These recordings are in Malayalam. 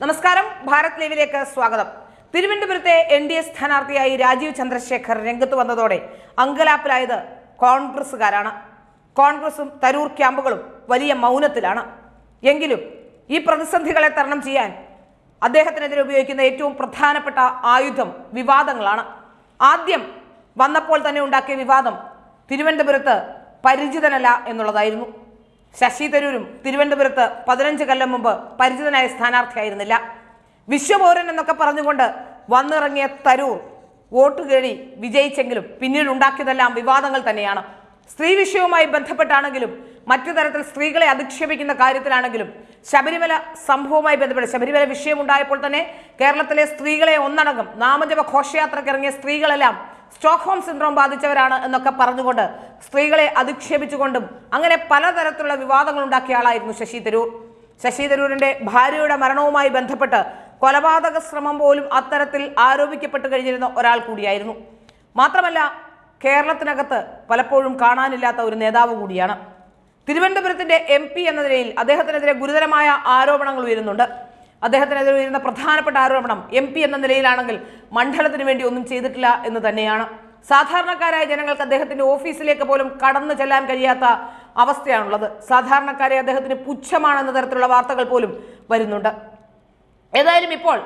നമസ്കാരം. ഭാരത് ലൈവിലേക്ക് സ്വാഗതം. തിരുവനന്തപുരത്തെ എൻ ഡി എ സ്ഥാനാർത്ഥിയായി രാജീവ് ചന്ദ്രശേഖർ രംഗത്ത് വന്നതോടെ അങ്കലാപ്പിലായത് കോൺഗ്രസുകാരാണ് കോൺഗ്രസും തരൂർ ക്യാമ്പുകളും വലിയ മൗനത്തിലാണ്. എങ്കിലും ഈ പ്രതിസന്ധികളെ തരണം ചെയ്യാൻ അദ്ദേഹത്തിനെതിരെ ഉപയോഗിക്കുന്ന ഏറ്റവും പ്രധാനപ്പെട്ട ആയുധം വിവാദങ്ങളാണ്. ആദ്യം വന്നപ്പോൾ തന്നെ ഉണ്ടാക്കിയ വിവാദം തിരുവനന്തപുരത്ത് പരിചിതനല്ല എന്നുള്ളതായിരുന്നു. ശശി തരൂരും തിരുവനന്തപുരത്ത് പതിനഞ്ച് കൊല്ലം മുമ്പ് പരിചിതനായ സ്ഥാനാർത്ഥിയായിരുന്നില്ല. വിശ്വപൗരൻ എന്നൊക്കെ പറഞ്ഞുകൊണ്ട് വന്നിറങ്ങിയ തരൂർ വോട്ട് കേടി വിജയിച്ചെങ്കിലും പിന്നീട് ഉണ്ടാക്കിയതെല്ലാം വിവാദങ്ങൾ തന്നെയാണ്. സ്ത്രീ വിഷയവുമായി ബന്ധപ്പെട്ടാണെങ്കിലും മറ്റു തരത്തിൽ സ്ത്രീകളെ അധിക്ഷേപിക്കുന്ന കാര്യത്തിലാണെങ്കിലും ശബരിമല സംഭവവുമായി ബന്ധപ്പെട്ട് ശബരിമല വിഷയമുണ്ടായപ്പോൾ തന്നെ കേരളത്തിലെ സ്ത്രീകളെ ഒന്നടങ്കം നാമജപ ഘോഷയാത്രയ്ക്ക് ഇറങ്ങിയ സ്ത്രീകളെല്ലാം സ്റ്റോക്ക്ഹോം സിൻഡ്രോം ബാധിച്ചവരാണ് എന്നൊക്കെ പറഞ്ഞുകൊണ്ട് സ്ത്രീകളെ അധിക്ഷേപിച്ചുകൊണ്ടും അങ്ങനെ പലതരത്തിലുള്ള വിവാദങ്ങൾ ഉണ്ടാക്കിയ ആളായിരുന്നു ശശി തരൂർ. ശശി തരൂരിന്റെ ഭാര്യയുടെ മരണവുമായി ബന്ധപ്പെട്ട് കൊലപാതക ശ്രമം പോലും അത്തരത്തിൽ ആരോപിക്കപ്പെട്ട് കഴിഞ്ഞിരുന്ന ഒരാൾ കൂടിയായിരുന്നു. മാത്രമല്ല കേരളത്തിനകത്ത് പലപ്പോഴും കാണാനില്ലാത്ത ഒരു നേതാവ് കൂടിയാണ്. തിരുവനന്തപുരത്തിന്റെ എം എന്ന നിലയിൽ അദ്ദേഹത്തിനെതിരെ ഗുരുതരമായ ആരോപണങ്ങൾ ഉയരുന്നുണ്ട്. അദ്ദേഹത്തിനെതിരെ ഉയരുന്ന പ്രധാനപ്പെട്ട ആരോപണം എം പി എന്ന നിലയിലാണെങ്കിൽ മണ്ഡലത്തിന് വേണ്ടി ഒന്നും ചെയ്തിട്ടില്ല എന്ന് തന്നെയാണ്. സാധാരണക്കാരായ ജനങ്ങൾക്ക് അദ്ദേഹത്തിന്റെ ഓഫീസിലേക്ക് പോലും കടന്നു ചെല്ലാൻ കഴിയാത്ത അവസ്ഥയാണുള്ളത്. സാധാരണക്കാരെ അദ്ദേഹത്തിന് പുച്ഛമാണെന്ന തരത്തിലുള്ള വാർത്തകൾ പോലും വരുന്നുണ്ട്. ഏതായാലും ഇപ്പോൾ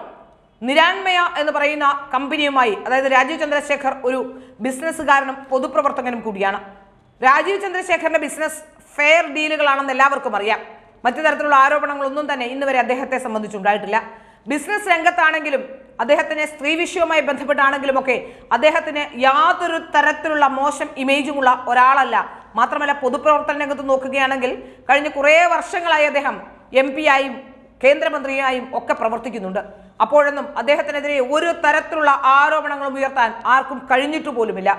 നിരാൺമയ എന്ന് പറയുന്ന കമ്പനിയുമായി അതായത് രാജീവ് ചന്ദ്രശേഖർ ഒരു ബിസിനസ്സുകാരനും പൊതുപ്രവർത്തകനും കൂടിയാണ്. രാജീവ് ചന്ദ്രശേഖറിന്റെ ബിസിനസ് ഫെയർ ഡീലുകളാണെന്ന് എല്ലാവർക്കും അറിയാം. മറ്റു തരത്തിലുള്ള ആരോപണങ്ങളൊന്നും തന്നെ ഇന്ന് വരെ അദ്ദേഹത്തെ സംബന്ധിച്ചുണ്ടായിട്ടില്ല. ബിസിനസ് രംഗത്താണെങ്കിലും അദ്ദേഹത്തിന് സ്ത്രീ വിഷയവുമായി ബന്ധപ്പെട്ടാണെങ്കിലും ഒക്കെ അദ്ദേഹത്തിന് യാതൊരു തരത്തിലുള്ള മോശം ഇമേജുമുള്ള ഒരാളല്ല. മാത്രമല്ല പൊതുപ്രവർത്തന രംഗത്ത് നോക്കുകയാണെങ്കിൽ കഴിഞ്ഞ കുറേ വർഷങ്ങളായി അദ്ദേഹം എം പി ആയും കേന്ദ്രമന്ത്രിയായും ഒക്കെ പ്രവർത്തിക്കുന്നുണ്ട്. അപ്പോഴൊന്നും അദ്ദേഹത്തിനെതിരെ ഒരു തരത്തിലുള്ള ആരോപണങ്ങളും ഉയർത്താൻ ആർക്കും കഴിഞ്ഞിട്ടു പോലുമില്ല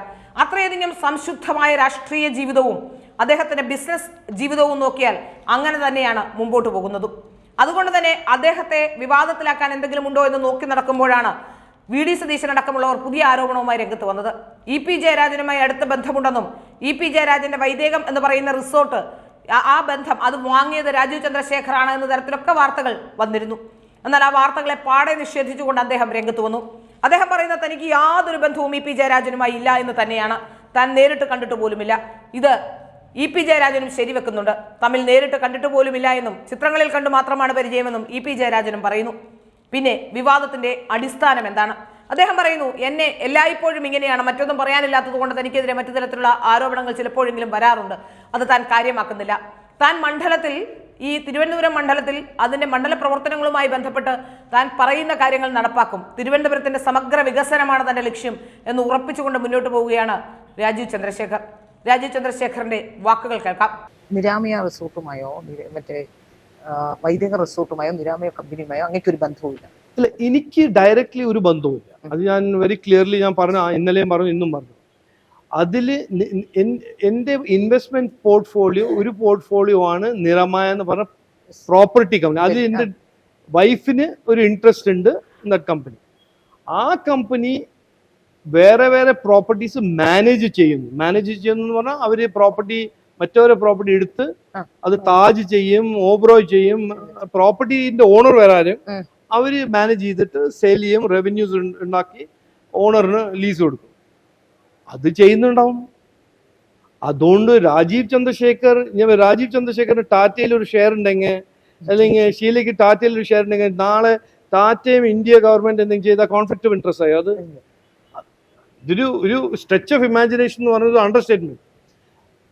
അത്രയധികം സംശുദ്ധമായ രാഷ്ട്രീയ ജീവിതവും അദ്ദേഹത്തിന്റെ ബിസിനസ് ജീവിതവും നോക്കിയാൽ അങ്ങനെ തന്നെയാണ് മുമ്പോട്ട് പോകുന്നതും. അതുകൊണ്ട് തന്നെ അദ്ദേഹത്തെ വിവാദത്തിലാക്കാൻ എന്തെങ്കിലും ഉണ്ടോ എന്ന് നോക്കി നടക്കുമ്പോഴാണ് വി ഡി സതീശൻ അടക്കമുള്ളവർ പുതിയ ആരോപണവുമായി രംഗത്ത് വന്നത്. ഇ പി ജയരാജനുമായി അടുത്ത ബന്ധമുണ്ടെന്നും ഇ പി ജയരാജന്റെ വൈദേകം എന്ന് പറയുന്ന റിസോർട്ട് ആ- ബന്ധം അത് വാങ്ങിയത് രാജീവ് ചന്ദ്രശേഖറാണ് എന്ന തരത്തിലൊക്കെ വാർത്തകൾ വന്നിരുന്നു. എന്നാൽ ആ വാർത്തകളെ പാടെ നിഷേധിച്ചുകൊണ്ട് അദ്ദേഹം രംഗത്ത് വന്നു. അദ്ദേഹം പറയുന്ന തനിക്ക് യാതൊരു ബന്ധവും ഇ പി ജയരാജനുമായി ഇല്ല എന്ന് തന്നെയാണ്. താൻ നേരിട്ട് കണ്ടിട്ട് പോലുമില്ല. ഇത് ഇ പി ജയരാജനും ശരിവെക്കുന്നുണ്ട്. തമ്മിൽ നേരിട്ട് കണ്ടിട്ട് പോലുമില്ല എന്നും ചിത്രങ്ങളിൽ കണ്ടു മാത്രമാണ് പരിചയമെന്നും ഇ പി ജയരാജനും പറയുന്നു. പിന്നെ വിവാദത്തിന്റെ അടിസ്ഥാനം എന്താണ്? അദ്ദേഹം പറയുന്നു എന്നെ എല്ലായ്പ്പോഴും ഇങ്ങനെയാണ് മറ്റൊന്നും പറയാനില്ലാത്തത് കൊണ്ട് തനിക്കെതിരെ മറ്റു തരത്തിലുള്ള ആരോപണങ്ങൾ ചിലപ്പോഴെങ്കിലും വരാറുണ്ട്. അത് താൻ കാര്യമാക്കുന്നില്ല. താൻ മണ്ഡലത്തിൽ ഈ തിരുവനന്തപുരം മണ്ഡലത്തിൽ അതിന്റെ മണ്ഡല പ്രവർത്തനങ്ങളുമായി ബന്ധപ്പെട്ട് താൻ പറയുന്ന കാര്യങ്ങൾ നടപ്പാക്കും. തിരുവനന്തപുരത്തിന്റെ സമഗ്ര വികസനമാണ് തന്റെ ലക്ഷ്യം എന്ന് ഉറപ്പിച്ചുകൊണ്ട് മുന്നോട്ട് പോവുകയാണ് രാജീവ് ചന്ദ്രശേഖർ. രാജീവ് ചന്ദ്രശേഖറിന്റെ വാക്കുകൾ കേൾക്കാം. നിരാമയ റിസോർട്ടുമായോ മറ്റേ വൈദിക റിസോർട്ടുമായോ നിരാമയ കമ്പനിയുമായോ അങ്ങേക്ക് ഒരു ബന്ധവുമില്ല. ഇല്ല എനിക്ക് ഡയറക്റ്റ്ലി ഒരു ബന്ധവുമില്ല. അത് ഞാൻ വെരി ക്ലിയർലി ഞാൻ പറഞ്ഞു ഇന്നലെയും പറഞ്ഞു ഇന്നും പറഞ്ഞു. അതിൽ എന്റെ ഇൻവെസ്റ്റ്മെന്റ് പോർട്ട്ഫോളിയോ ഒരു പോർട്ട്ഫോളിയോ ആണ് നിറമായ എന്ന് പറഞ്ഞ പ്രോപ്പർട്ടി കമ്പനി അതിൽ എന്റെ വൈഫിന് ഒരു ഇൻട്രസ്റ്റ് ഉണ്ട് ദറ്റ് കമ്പനി ആ കമ്പനി വേറെ വേറെ പ്രോപ്പർട്ടീസ് മാനേജ് ചെയ്യുന്നു. മാനേജ് ചെയ്യുന്നു എന്ന് പറഞ്ഞാൽ അവർ പ്രോപ്പർട്ടി മറ്റൊരു പ്രോപ്പർട്ടി എടുത്ത്. അത് താജ് ചെയ്യും ഓബ്രോയ് ചെയ്യും. പ്രോപ്പർട്ടിന്റെ ഓണർ വരാനും. അവർ മാനേജ് ചെയ്തിട്ട് സെയിൽ ചെയ്യും റവന്യൂസ് ഉണ്ടാക്കി ഓണറിന് ലീസ് കൊടുക്കും. അത് ചെയ്യുന്നുണ്ടാവും. അതുകൊണ്ട് രാജീവ് ചന്ദ്രശേഖർ ഞാൻ രാജീവ് ചന്ദ്രശേഖറിന് ടാറ്റയിൽ ഒരു ഷെയർ ഉണ്ടെങ്കിൽ അല്ലെങ്കിൽ ഷീലയ്ക്ക് ടാറ്റയിൽ ഒരു ഷെയർ ഉണ്ടെങ്കിൽ നാളെ ടാറ്റയും ഇന്ത്യ ഗവൺമെന്റ് എന്തെങ്കിലും ചെയ്താൽ കോൺഫ്ലിക്ട് ഓഫ് ഇൻട്രസ്റ്റ് ആയോ. അത് ഇതൊരു ഒരു സ്ട്രെച്ച് ഓഫ് ഇമാജിനേഷൻ എന്ന് പറയുന്നത് അണ്ടർസ്റ്റേറ്റ്മെന്റ്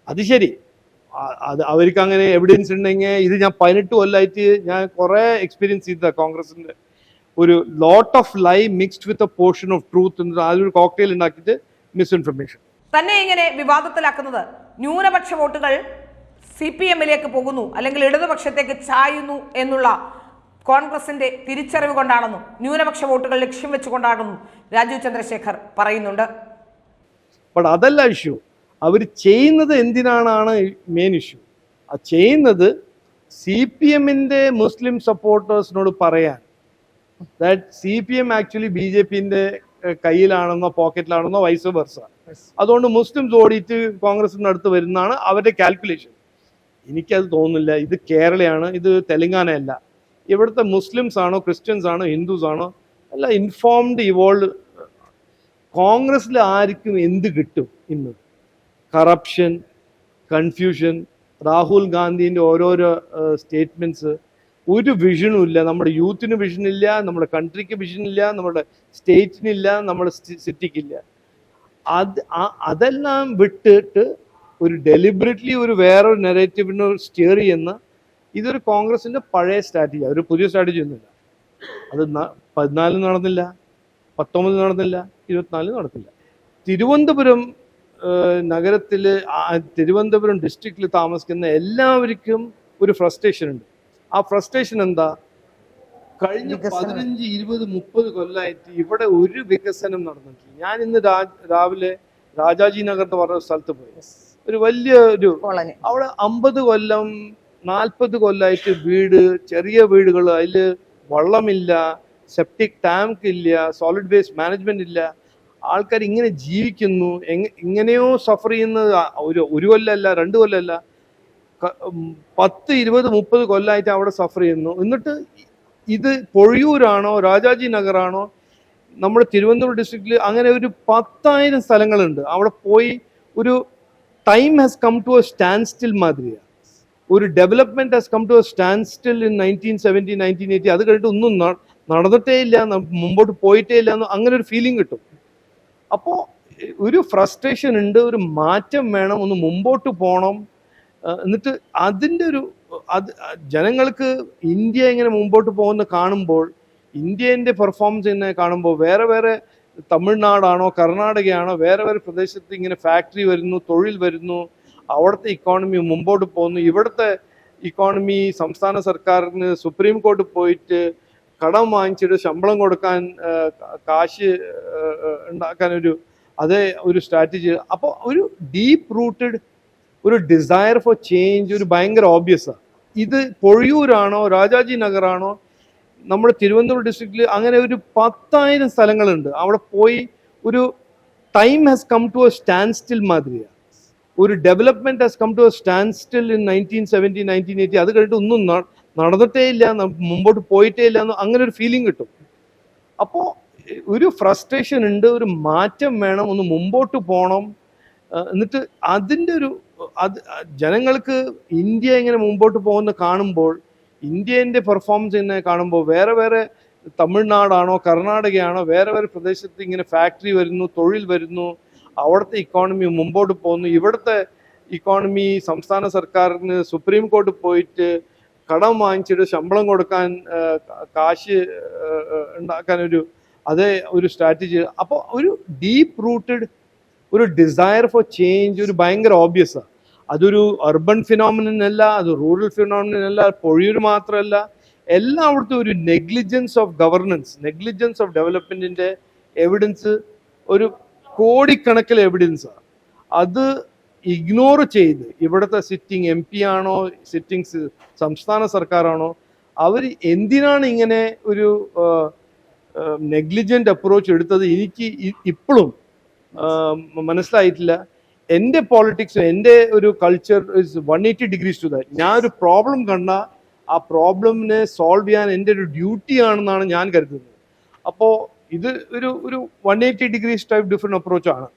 അത് ശരി. അത് അവർക്ക് അങ്ങനെ എവിഡൻസ് ഉണ്ടെങ്കിൽ ഇത് ഞാൻ പതിനെട്ട് കൊല്ലമായിട്ട് ഞാൻ കുറെ എക്സ്പീരിയൻസ് ചെയ്ത കോൺഗ്രസിന്റെ ഒരു lot of lie mixed with a portion of truth അതൊരു കോക്ടെയിൽ ഉണ്ടാക്കിയിട്ട് മിസ്ഇൻഫർമേഷൻ തന്നെ ഇങ്ങനെ വിവാദത്തിലാക്കുന്നത് ന്യൂനപക്ഷ വോട്ടുകൾ സി പി എമ്മിലേക്ക് പോകുന്നു അല്ലെങ്കിൽ ഇടതുപക്ഷത്തേക്ക് ചായുന്നു എന്നുള്ള കോൺഗ്രസിന്റെ തിരിച്ചറിവ് കൊണ്ടാണെന്നും ന്യൂനപക്ഷ വോട്ടുകൾ ലക്ഷ്യം വെച്ചുകൊണ്ടാണെന്നും രാജീവ് ചന്ദ്രശേഖർ പറയുന്നുണ്ട്. അതല്ല ഇഷ്യൂ അവർ ചെയ്യുന്നത് എന്തിനാണ് മെയിൻ ഇഷ്യൂ ആ ചെയ്യുന്നത് സി പി എമ്മിന്റെ മുസ്ലിം സപ്പോർട്ടേഴ്സിനോട് പറയാൻ. That C P M actually B J പിന്റെ കയ്യിലാണെന്നോ പോക്കറ്റിലാണെന്നോ വൈസ് വെർസ അതുകൊണ്ട് മുസ്ലിംസ് ഓടിയിട്ട് കോൺഗ്രസിന്റെ അടുത്ത് വരുന്നതാണ് അവരുടെ കാൽക്കുലേഷൻ എനിക്കത് തോന്നുന്നില്ല. ഇത് കേരളയാണ്. ഇത് തെലങ്കാന അല്ല ഇവിടുത്തെ മുസ്ലിംസ് ആണോ ക്രിസ്ത്യൻസ് ആണോ ഹിന്ദുസ് ആണോ? അല്ല ഇൻഫോംഡ് ഇവോൾവ് കോൺഗ്രസ്സിൽ ആർക്കും എന്ത് കിട്ടും ഇന്ന് കറപ്ഷൻ കൺഫ്യൂഷൻ രാഹുൽ ഗാന്ധിന്റെ ഓരോരോ സ്റ്റേറ്റ്മെന്റ്സ് ഒരു വിഷനും ഇല്ല. നമ്മുടെ യൂത്തിന് വിഷൻ ഇല്ല നമ്മുടെ കൺട്രിക്ക് വിഷൻ ഇല്ല നമ്മുടെ സ്റ്റേറ്റിനില്ല നമ്മുടെ സിറ്റിക്കില്ല അത് അതെല്ലാം വിട്ടിട്ട് ഒരു ഡെലിബറേറ്റ്ലി ഒരു വേറൊരു നെറേറ്റീവിനെ സ്റ്റിയർ ചെയ്യുന്ന ഇതൊരു കോൺഗ്രസിന്റെ പഴയ സ്ട്രാറ്റജി ഒരു പുതിയ സ്ട്രാറ്റജി ഒന്നുമില്ല. അത് പതിനാലിൽ നടന്നില്ല പത്തൊമ്പതിൽ നടന്നില്ല ഇരുപത്തിനാലിൽ നടന്നില്ല. തിരുവനന്തപുരം നഗരത്തിൽ തിരുവനന്തപുരം ഡിസ്ട്രിക്റ്റിൽ താമസിക്കുന്ന എല്ലാവർക്കും ഒരു ഫ്രസ്ട്രേഷൻ ഉണ്ട്. ആ ഫ്രസ്ട്രേഷൻ എന്താ? കഴിഞ്ഞ. പതിനഞ്ച് ഇരുപത് മുപ്പത് കൊല്ലമായിട്ട് ഇവിടെ ഒരു വികസനം നടന്നിട്ടില്ല. ഞാൻ ഇന്ന് രാവിലെ രാജാജി നഗർ എന്ന് പറഞ്ഞ സ്ഥലത്ത് പോയി. ഒരു വലിയ ഒരു അവിടെ അമ്പത് കൊല്ലം നാൽപ്പത് കൊല്ലമായിട്ട് വീട് ചെറിയ വീടുകൾ അതിൽ വള്ളമില്ല സെപ്റ്റിക് ടാങ്ക് ഇല്ല സോളിഡ് വേസ്റ്റ് മാനേജ്മെന്റ് ഇല്ല. ആൾക്കാർ ഇങ്ങനെ ജീവിക്കുന്നു എങ്ങനെയോ സഫർ ചെയ്യുന്നത് ഒരു ഒരു കൊല്ലമല്ല രണ്ട് കൊല്ലമല്ല പത്ത് ഇരുപത് മുപ്പത് കൊല്ലമായിട്ട് അവിടെ സഫർ ചെയ്യുന്നു. എന്നിട്ട് ഇത് പൊഴിയൂരാണോ രാജാജി നഗറാണോ നമ്മുടെ തിരുവനന്തപുരം ഡിസ്ട്രിക്റ്റിൽ അങ്ങനെ ഒരു പത്തായിരം സ്ഥലങ്ങളുണ്ട്. അവിടെ പോയി ഒരു time has come to a standstill മാതിരിയാണ് ഒരു development has come to a standstill in nineteen seventy nineteen eighty അത് കഴിഞ്ഞിട്ട് ഒന്നും നടന്നിട്ടേ ഇല്ല മുമ്പോട്ട് പോയിട്ടേ ഇല്ല എന്ന് അങ്ങനെ ഒരു ഫീലിംഗ് കിട്ടും. അപ്പോൾ ഒരു ഫ്രസ്ട്രേഷൻ ഉണ്ട് ഒരു മാറ്റം വേണം ഒന്ന് മുമ്പോട്ട് പോകണം എന്നിട്ട് അതിന്റെ ഒരു അത് ജനങ്ങൾക്ക് ഇന്ത്യ ഇങ്ങനെ മുമ്പോട്ട് പോകുന്ന കാണുമ്പോൾ ഇന്ത്യന്റെ പെർഫോമൻസ് ഇങ്ങനെ കാണുമ്പോൾ വേറെ വേറെ തമിഴ്നാടാണോ കർണാടകയാണോ വേറെ വേറെ പ്രദേശത്ത് ഇങ്ങനെ ഫാക്ടറി വരുന്നു തൊഴിൽ വരുന്നു അവിടുത്തെ ഇക്കോണമി മുമ്പോട്ട് പോകുന്നു. ഇവിടുത്തെ ഇക്കോണമി സംസ്ഥാന സർക്കാരിന് സുപ്രീം കോർട്ട് പോയിട്ട് കടം വാങ്ങിച്ചിട്ട് ശമ്പളം കൊടുക്കാൻ കാശ് ഉണ്ടാക്കാൻ ഒരു അതേ ഒരു സ്ട്രാറ്റജി അപ്പോൾ ഒരു ഡീപ്പ് റൂട്ടഡ് ഒരു ഡിസയർ ഫോർ ചേഞ്ച് ഒരു ഭയങ്കര ഓബ്വിയസാണ് ഇത് പൊഴിയൂരാണോ രാജാജി നഗറാണോ? നമ്മുടെ തിരുവനന്തപുരം ഡിസ്ട്രിക്റ്റിൽ അങ്ങനെ ഒരു പത്തായിരം സ്ഥലങ്ങളുണ്ട്. അവിടെ പോയി ഒരു time has come to a standstill മാതിരിയാണ് ഒരു development has come to a standstill in nineteen seventy nineteen eighty അത് കഴിഞ്ഞിട്ട് ഒന്നും നടന്നിട്ടേ ഇല്ല മുമ്പോട്ട് പോയിട്ടേ ഇല്ല എന്ന് അങ്ങനെ ഒരു ഫീലിംഗ് കിട്ടും. അപ്പോൾ ഒരു ഫ്രസ്ട്രേഷൻ ഉണ്ട് ഒരു മാറ്റം വേണം ഒന്ന് മുമ്പോട്ട് പോകണം എന്നിട്ട് അതിന്റെ ഒരു അത് ജനങ്ങൾക്ക് ഇന്ത്യ ഇങ്ങനെ മുമ്പോട്ട് പോകുന്ന കാണുമ്പോൾ ഇന്ത്യന്റെ പെർഫോമൻസ് ഇങ്ങനെ കാണുമ്പോൾ വേറെ വേറെ തമിഴ്നാടാണോ കർണാടകയാണോ വേറെ വേറെ പ്രദേശത്ത് ഇങ്ങനെ ഫാക്ടറി വരുന്നു തൊഴിൽ വരുന്നു അവിടുത്തെ ഇക്കോണമി മുമ്പോട്ട് പോകുന്നു. ഇവിടുത്തെ ഇക്കോണമി സംസ്ഥാന സർക്കാരിന് സുപ്രീം കോർട്ട് പോയിട്ട് കടം വാങ്ങിച്ചിട്ട് ശമ്പളം കൊടുക്കാൻ കാശ് ഉണ്ടാക്കാൻ ഒരു അതേ ഒരു സ്ട്രാറ്റജി അപ്പോൾ ഒരു ഡീപ്പ് റൂട്ടഡ് ഒരു ഡിസയർ ഫോർ ചേഞ്ച് ഒരു ഭയങ്കര ഓബ്വിയസാണ് അതൊരു അർബൻ ഫിനോമിനൻ അല്ല അത് റൂറൽ ഫിനോമിനൻ അല്ല പൊഴിയൂർ മാത്രമല്ല. എല്ലായിടത്തും ഒരു negligence of governance negligence of ഡെവലപ്മെന്റിന്റെ evidence ഒരു കോടിക്കണക്കിൽ എവിഡൻസാണ് അത് ഇഗ്നോർ ചെയ്ത് ഇവിടുത്തെ സിറ്റിംഗ് എം പി ആണോ സിറ്റിംഗ് സംസ്ഥാന സർക്കാരാണോ അവർ എന്തിനാണ് ഇങ്ങനെ ഒരു നെഗ്ലിജന്റ് അപ്രോച്ച് എടുത്തത്? എനിക്ക് ഇപ്പോഴും മനസ്സിലായിട്ടില്ല. എന്റെ പോളിറ്റിക്സ് എന്റെ ഒരു culture is one eighty degrees to that ഞാൻ ഒരു പ്രോബ്ലം കണ്ട ആ പ്രോബ്ലമിനെ സോൾവ് ചെയ്യാൻ എന്റെ ഒരു ഡ്യൂട്ടിയാണെന്നാണ് ഞാൻ കരുതുന്നത്. അപ്പോൾ ഇത് ഒരു ഒരു one eighty degrees type different അപ്രോച്ചാണ്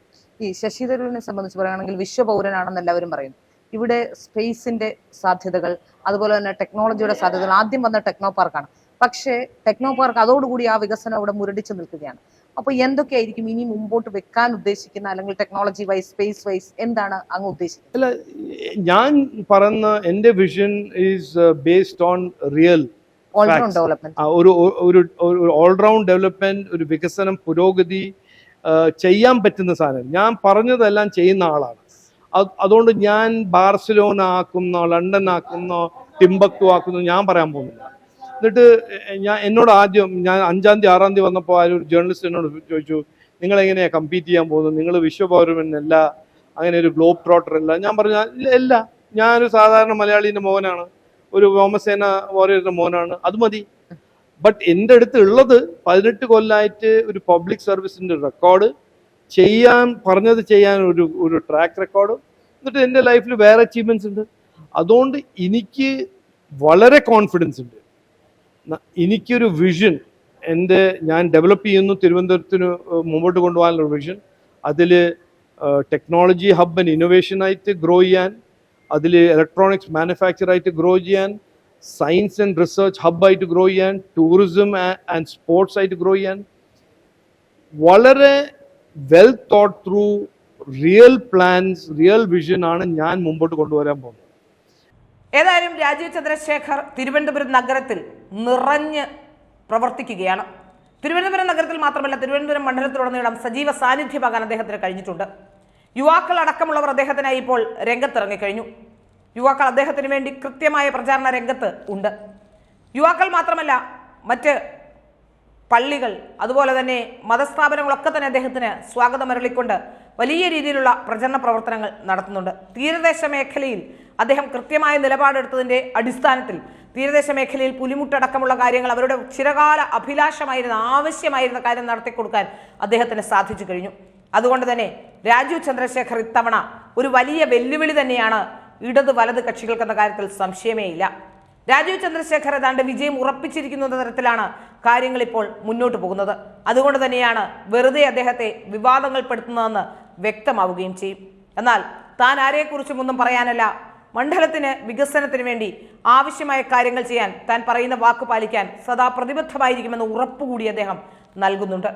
ഈ ശശി തരൂരിനെ സംബന്ധിച്ച് പറയുകയാണെങ്കിൽ വിശ്വപൗരനാണെന്ന് എല്ലാവരും പറയും ഇവിടെ സ്പേസിന്റെ സാധ്യതകൾ അതുപോലെ തന്നെ ടെക്നോളജിയുടെ സാധ്യതകൾ ആദ്യം വന്ന ടെക്നോ പാർക്കാണ് പക്ഷേ ടെക്നോ പാർക്ക് അതോടുകൂടി ആ വികസനം അവിടെ മുരടിച്ചു നിൽക്കുകയാണ്. അപ്പൊ എന്തൊക്കെയായിരിക്കും ഇനി മുമ്പോട്ട് വെക്കാൻ ഉദ്ദേശിക്കുന്ന അല്ലെങ്കിൽ ടെക്നോളജി വൈസ് സ്പേസ് വൈസ് എന്താണ് അങ്ങ് ഉദ്ദേശിക്കുന്നത്? അല്ല ഞാൻ പറയുന്ന എന്റെ vision is based on real all round development ഒരു ഒരു ഓൾറൗണ്ട് ഡെവലപ്മെന്റ് ഒരു വികസനം പുരോഗതി ചെയ്യാൻ പറ്റുന്ന സാധനം. ഞാൻ പറഞ്ഞതെല്ലാം ചെയ്യുന്ന ആളാണ്. അതുകൊണ്ട് ഞാൻ ബാർസലോണ ആക്കുന്നോ ലണ്ടൻ ആക്കുന്നോ ടിംബക്ടു ആക്കുന്നോ ഞാൻ പറയാൻ പോകുന്നില്ല. എന്നിട്ട് ഞാൻ എന്നോട് ആദ്യം ഞാൻ അഞ്ചാം തീയതി ആറാം തീയതി വന്നപ്പോൾ ആ ഒരു ജേർണലിസ്റ്റ് എന്നോട് ചോദിച്ചു നിങ്ങൾ എങ്ങനെയാണ് കമ്പീറ്റ് ചെയ്യാൻ പോകുന്നത്? നിങ്ങൾ വിശ്വപൗരമെന്നല്ല അങ്ങനെ ഒരു ഗ്ലോബ് ട്രോട്ടർ അല്ല. ഞാൻ പറഞ്ഞു "ഇല്ല, അല്ല ഞാനൊരു സാധാരണ മലയാളീന്റെ മോഹനാണ് ഒരു വ്യോമസേന വാറിയറിന്റെ മോനാണ് അത് മതി. ബട്ട് എന്റെ അടുത്ത് ഉള്ളത് പതിനെട്ട് കൊല്ലമായിട്ട് ഒരു പബ്ലിക് സർവീസിന്റെ റെക്കോർഡ് ചെയ്യാൻ പറഞ്ഞത് ചെയ്യാൻ ഒരു ഒരു ട്രാക്ക് റെക്കോർഡ് എന്നിട്ട് എന്റെ ലൈഫിൽ വേറെ അച്ചീവ്മെന്റ്സ് ഉണ്ട്. അതുകൊണ്ട് എനിക്ക് വളരെ കോൺഫിഡൻസ് ഉണ്ട്. എനിക്കൊരു വിഷൻ എന്റെ ഞാൻ ഡെവലപ്പ് ചെയ്യുന്നു തിരുവനന്തപുരത്തിന് മുമ്പോട്ട് കൊണ്ടുപോകാനുള്ള വിഷൻ അതിൽ ടെക്നോളജി ഹബ് ആൻഡ് ഇന്നോവേഷനായിട്ട് ഗ്രോ ചെയ്യാൻ അതിൽ ഇലക്ട്രോണിക്സ് മാനുഫാക്ചർ ആയിട്ട് ഗ്രോ ചെയ്യാൻ സയൻസ് ആൻഡ് റിസർച്ച് ഹബ്ബായിട്ട് ഗ്രോ ചെയ്യാൻ ടൂറിസം ആൻഡ് സ്പോർട്സ് ആയിട്ട് ഗ്രോ ചെയ്യാൻ. വളരെ well thought through real plans real vision ആണ് ഞാൻ മുമ്പോട്ട് കൊണ്ടുവരാൻ പോകുന്നത്. ഏതായാലും രാജീവ് ചന്ദ്രശേഖർ തിരുവനന്തപുരം നഗരത്തിൽ നിറഞ്ഞ് പ്രവർത്തിക്കുകയാണ്. തിരുവനന്തപുരം നഗരത്തിൽ മാത്രമല്ല തിരുവനന്തപുരം മണ്ഡലത്തിലുടനീളം സജീവ സാന്നിധ്യമാകാൻ അദ്ദേഹത്തിന് കഴിഞ്ഞിട്ടുണ്ട്. യുവാക്കൾ അടക്കമുള്ളവർ അദ്ദേഹത്തിനായി ഇപ്പോൾ രംഗത്തിറങ്ങിക്കഴിഞ്ഞു. യുവാക്കൾ അദ്ദേഹത്തിന് വേണ്ടി കൃത്യമായ പ്രചാരണ രംഗത്ത് ഉണ്ട്. യുവാക്കൾ മാത്രമല്ല മറ്റ് പള്ളികൾ അതുപോലെ തന്നെ മതസ്ഥാപനങ്ങളൊക്കെ തന്നെ അദ്ദേഹത്തിന് സ്വാഗതം അരളിക്കൊണ്ട് വലിയ രീതിയിലുള്ള പ്രചരണ പ്രവർത്തനങ്ങൾ നടത്തുന്നുണ്ട്. തീരദേശ മേഖലയിൽ അദ്ദേഹം കൃത്യമായ നിലപാടെടുത്തതിന്റെ അടിസ്ഥാനത്തിൽ തീരദേശ മേഖലയിൽ പുലിമുട്ടടക്കമുള്ള കാര്യങ്ങൾ അവരുടെ ചിരകാല അഭിലാഷമായിരുന്ന ആവശ്യമായിരുന്ന കാര്യം നടത്തിക്കൊടുക്കാൻ അദ്ദേഹത്തിന് സാധിച്ചു കഴിഞ്ഞു. അതുകൊണ്ട് തന്നെ രാജീവ് ചന്ദ്രശേഖർ ഇത്തവണ ഒരു വലിയ വെല്ലുവിളി തന്നെയാണ് ഇടത് വലത് കക്ഷികൾക്കെന്ന കാര്യത്തിൽ സംശയമേ ഇല്ല. രാജീവ് ചന്ദ്രശേഖർ ഏതാണ്ട് വിജയം ഉറപ്പിച്ചിരിക്കുന്ന തരത്തിലാണ് കാര്യങ്ങൾ ഇപ്പോൾ മുന്നോട്ട് പോകുന്നത്. അതുകൊണ്ട് തന്നെയാണ് വെറുതെ അദ്ദേഹത്തെ വിവാദങ്ങൾ പെടുത്തുന്നതെന്ന് വ്യക്തമാവുകയും ചെയ്യും. എന്നാൽ താൻ ആരെക്കുറിച്ചും ഒന്നും പറയാനല്ല മണ്ഡലത്തിന് വികസനത്തിന് വേണ്ടി ആവശ്യമായ കാര്യങ്ങൾ ചെയ്യാൻ താൻ പറയുന്ന വാക്ക് പാലിക്കാൻ സദാ പ്രതിബദ്ധമായിരിക്കുമെന്ന് ഉറപ്പുകൂടി അദ്ദേഹം നൽകുന്നുണ്ട്.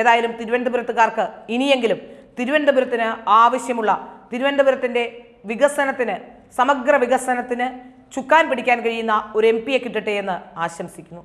ഏതായാലും തിരുവനന്തപുരത്തുകാർക്ക് ഇനിയെങ്കിലും തിരുവനന്തപുരത്തിന് ആവശ്യമുള്ള തിരുവനന്തപുരത്തിന്റെ വികസനത്തിന് സമഗ്ര വികസനത്തിന് ചുക്കാൻ പിടിക്കാൻ കഴിയുന്ന ഒരു എം പിയെ കിട്ടട്ടെ എന്ന് ആശംസിക്കുന്നു.